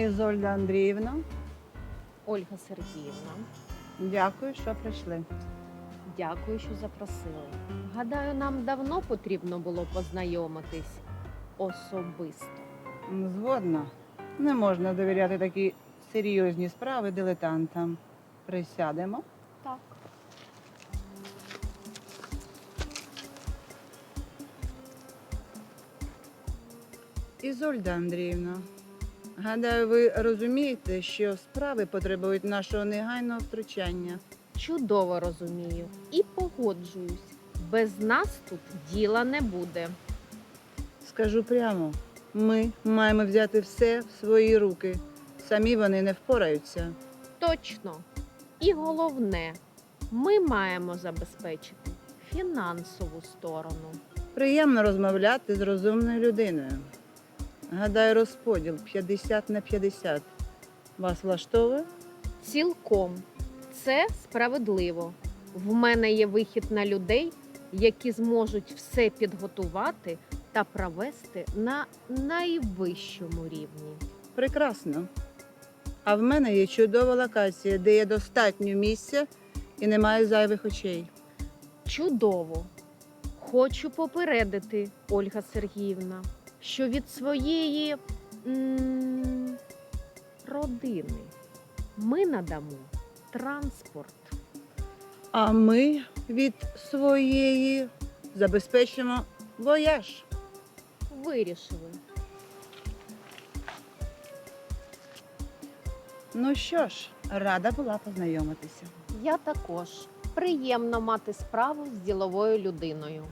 Ізольда Андріївна, Ольга Сергіївна, дякую, що прийшли. дякую, що запросили. Гадаю, нам давно потрібно було познайомитись особисто. Згодна. Не можна довіряти такі серйозні справи дилетантам. Присядемо. Так. Ізольда Андріївна, гадаю, ви розумієте, що справи потребують нашого негайного втручання. Чудово розумію і погоджуюсь. Без нас тут діла не буде. Скажу прямо, ми маємо взяти все в свої руки. Самі вони не впораються. Точно. І головне, ми маємо забезпечити фінансову сторону. Приємно розмовляти з розумною людиною. Гадаю, розподіл 50 на 50. Вас влаштовує? Цілком це справедливо. В мене є вихід на людей, які зможуть все підготувати та провести на найвищому рівні. Прекрасно. А в мене є чудова локація, де є достатньо місця і немає зайвих очей. Чудово! Хочу попередити, Ольга Сергіївна, що від своєї м, родини ми надамо транспорт. А ми від своєї забезпечимо вояж. Вирішили. Ну що ж, рада була познайомитися. Я також приємно мати справу з діловою людиною.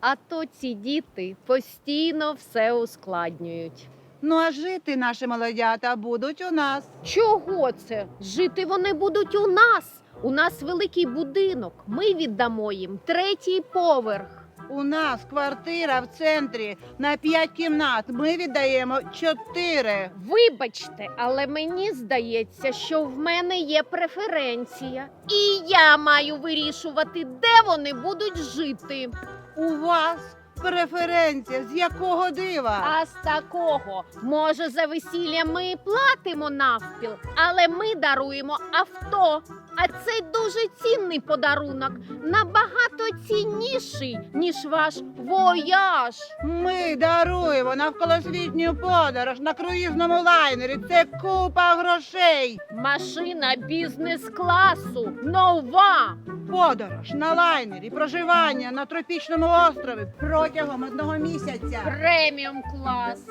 А то ці діти постійно все ускладнюють. Ну а жити наші молодята будуть у нас. Чого це? Жити вони будуть у нас. У нас великий будинок. Ми віддамо їм третій поверх. У нас квартира в центрі на 5 кімнат. Ми віддаємо 4. Вибачте, але мені здається, що в мене є преференція, і я маю вирішувати, де вони будуть жити. У вас преференція з якого дива? А з такого, може, за весілля ми і платимо навпіл, але ми даруємо авто. А це дуже цінний подарунок, набагато цінніший, ніж ваш вояж. Ми даруємо навколосвітню подорож на круїзному лайнері. Це купа грошей. Машина бізнес-класу, нова. Подорож на лайнері, проживання на тропічному острові протягом одного місяця. Преміум клас.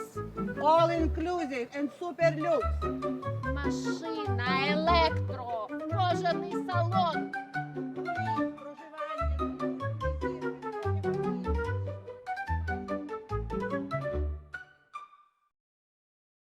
All inclusive and super luxe. Машина, I want.